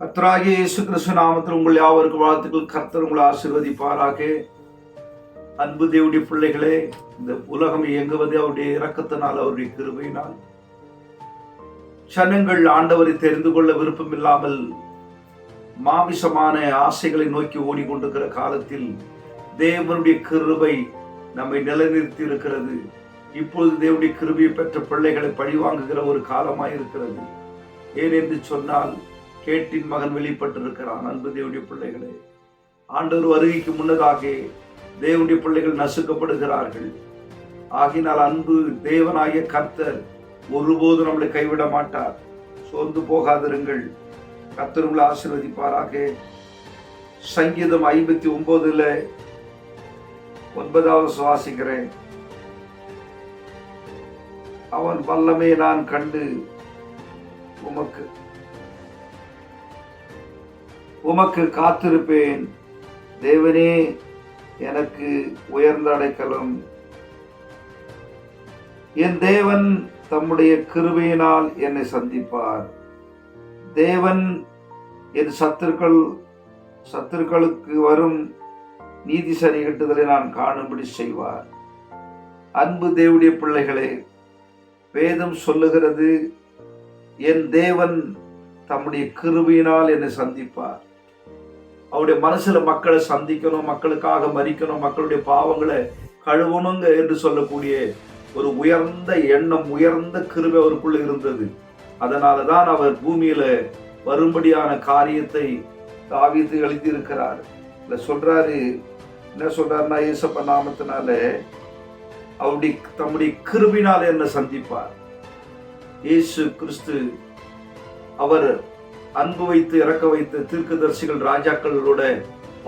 கர்த்தராகிய இயேசு கிறிஸ்து நாமத்தில் உங்கள் யாவருக்கு வாழ்த்துக்கள். கர்த்தர் உங்களை ஆசீர்வதிப்பாராக. அன்பு தேவடைய பிள்ளைகளே இந்த உலகம் இயங்குவது அவருடைய இரக்கத்தினால் அவருடைய கிருபையினால். சனங்கள் ஆண்டவரை தெரிந்து கொள்ள விருப்பம் இல்லாமல் மாமிசமான ஆசைகளை நோக்கி ஓடிக்கொண்டிருக்கிற காலத்தில் தேவனுடைய கிருபை நம்மை நிலைநிறுத்தி இருக்கிறது இப்பொழுது தேவனுடைய கிருபையை பெற்ற பிள்ளைகளை பழிவாங்குகிற ஒரு காலமாய் இருக்கிறது ஏனென்று சொன்னால் கேட்டின் மகன் வெளிப்பட்டிருக்கிறான். அன்பு தேவனுடைய பிள்ளைகளே ஆண்டவர் வருகைக்கு முன்னதாக தேவனுடைய பிள்ளைகள் நசுக்கப்படுகிறார்கள். ஆகினால் அன்பு தேவனாகிய கர்த்தர் ஒருபோதும் நம்மளை கைவிட மாட்டார். சோர்ந்து போகாதிருங்கள். கர்த்தர் உங்களை ஆசீர்வதிப்பாராக. சங்கீதம் ஐம்பத்தி ஒன்பதுல ஒன்பதாவது சுவாசிக்கிறேன் அவன் வல்லமே நான் கண்டு உமக்கு உமக்கு காத்திருப்பேன். தேவனே எனக்கு உயர்ந்த அடைக்கலம். என் தேவன் தம்முடைய கிருபையினால் என்னை சந்திப்பார். தேவன் என் சத்துருக்கள் சத்துருக்களுக்கு வரும் நீதி சரி கட்டுதலை நான் காணும்படி செய்வார். அன்பு தேவடைய பிள்ளைகளே வேதம் சொல்லுகிறது என் தேவன் தம்முடைய கிருபையினால் என்னை சந்திப்பார். அவருடைய மனசுல மக்களை சந்திக்கணும் மக்களுக்காக மறிக்கணும் மக்களுடைய பாவங்களை கழுவணுங்க என்று சொல்லக்கூடிய ஒரு உயர்ந்த எண்ணம் உயர்ந்த கிருபை அவருக்குள்ள இருந்தது. அதனால தான் அவர் பூமியில வரும்படியான காரியத்தை தாவித்து எழுதியிருக்கிறார். இல்லை சொல்றாரு. என்ன சொல்றாருன்னா ஈசப்ப நாமத்தினால அவருடைய தம்முடைய கிருபினால் என்ன சந்திப்பார். இயேசு கிறிஸ்து அவர் அன்பு வைத்து இறக்க வைத்த தீர்க்கதரிசிகள் ராஜாக்களோட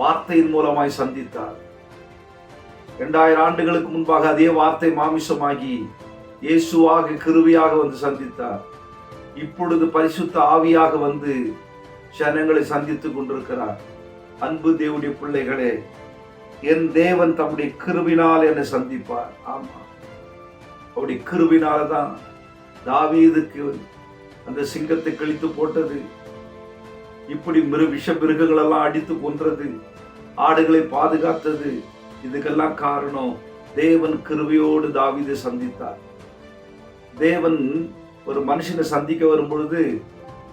வார்த்தையின் மூலமாய் சந்தித்தார். இரண்டாயிரம் ஆண்டுகளுக்கு முன்பாக அதே வார்த்தை மாமிசமாகி இயேசுவாக கிருவியாக வந்து சந்தித்தார். இப்பொழுது பரிசுத்த ஆவியாக வந்து ஜனங்களை சந்தித்துக் கொண்டிருக்கிறார். அன்பு தேவனுடைய பிள்ளைகளே என் தேவன் தம்முடைய கிருவினால் என்னை சந்திப்பார். ஆமா அவருடைய கிருவினால தான் தாவீதுக்கு அந்த சிங்கத்தை கிழித்து போட்டது. இப்படி மிரு விஷ மிருகங்களெல்லாம் அடித்து கொன்றது ஆடுகளை பாதுகாத்தது இதுக்கெல்லாம் காரணம் தேவன் கிருவையோடு தாவீதை சந்தித்தார். தேவன் ஒரு மனுஷனை சந்திக்க வரும்பொழுது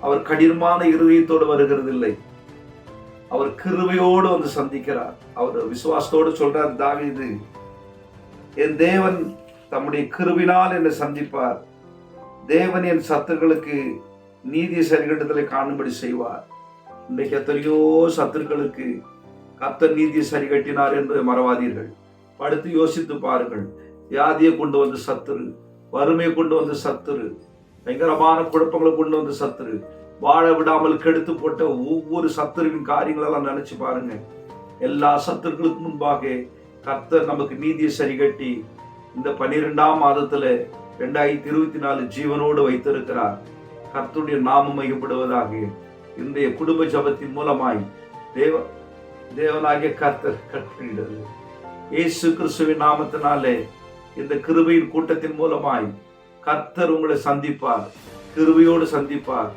அவர் கடினமான இருதயத்தோடு வருகிறது இல்லை அவர் கிருவையோடு வந்து சந்திக்கிறார். அவர் விசுவாசத்தோடு சொல்றார் தாவிது என் தேவன் தம்முடைய கிருவினால் என்னை சந்திப்பார். தேவன் என் சத்துக்களுக்கு நீதி சரிகட்டத்தில் காணும்படி செய்வார். இன்றைக்கு எத்தனையோ சத்துருக்களுக்கு கத்தர் நீதியை சரி கட்டினார் என்று மறவாதீர்கள். படுத்து யோசித்து பாருங்கள். வியாதியை கொண்டு வந்து சத்துரு வறுமையை கொண்டு வந்து சத்துரு பயங்கரமான குழப்பங்களை கொண்டு வந்து சத்துரு வாழ விடாமல் கெடுத்து போட்ட ஒவ்வொரு சத்துருவின் காரியங்களெல்லாம் நினைச்சு பாருங்க. எல்லா சத்துருக்களுக்கு முன்பாக கர்த்தர் நமக்கு நீதியை சரி கட்டி இந்த பன்னிரெண்டாம் மாதத்துல ரெண்டாயிரத்தி இருபத்தி நாலு ஜீவனோடு வைத்திருக்கிறார். கர்த்தருடைய நாமம் மையப்படுவதாக இன்றைய குடும்ப ஜபத்தின் மூலமாய் தேவ தேவனாகிய கர்த்தர் கற்பிடுகிறது இயேசு கிறிஸ்துவின் நாமத்தினாலே இந்த கிருபையின் கூட்டத்தின் மூலமாய் கர்த்தர் உங்களை சந்திப்பார். கிருபையோடு சந்திப்பார்.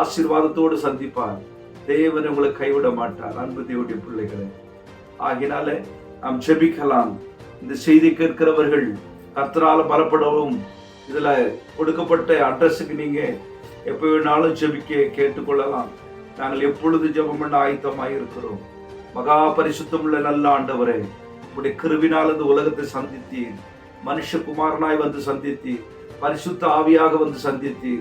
ஆசீர்வாதத்தோடு சந்திப்பார். தேவன் உங்களை கைவிட மாட்டார். அன்பு தேவடைய பிள்ளைகளே. ஆகினாலே நாம் ஜெபிக்கலாம். இந்த செய்தி கேட்கிறவர்கள் கர்த்தரால் பலப்படவும் இதில் கொடுக்கப்பட்ட அட்ரஸுக்கு நீங்கள் எப்போ வேணாலும் ஜெபிக்க கேட்டுக்கொள்ளலாம். நாங்கள் எப்பொழுது ஜெபம் பண்ண ஆயத்தமாக இருக்கிறோம்? மகா பரிசுத்தமுள்ள நல்ல ஆண்டவரே உடைய கிருவினால் இந்த உலகத்தை சந்தித்தீர். மனுஷகுமாரனாய் வந்து சந்தித்தி பரிசுத்த ஆவியாக வந்து சந்தித்தி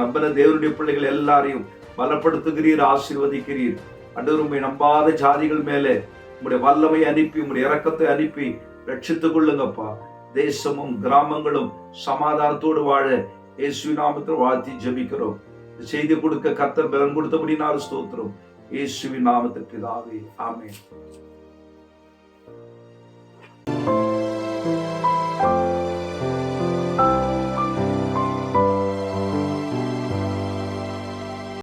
நம்பின தேவனுடைய பிள்ளைகள் எல்லாரையும் பலப்படுத்துகிறீர் ஆசீர்வதிக்கிறீர். அன்று உண்மை நம்பாத ஜாதிகள் மேலே உங்களுடைய வல்லமை அனுப்பி உங்களுடைய இறக்கத்தை அனுப்பி ரட்சித்துக் கொள்ளுங்கப்பா. தேசமும் கிராமங்களும் சமாதானத்தோடு வாழ இயேசு நாமத்தில் வாழ்த்தி ஜெபிக்கிறோம். செய்தி கொடுக்க கர்த்தர் பலன் கொடுத்தபடினாலும் ஸ்தோத்திரம். இயேசுவின் நாமத்திற்கு பிதாவே ஆமே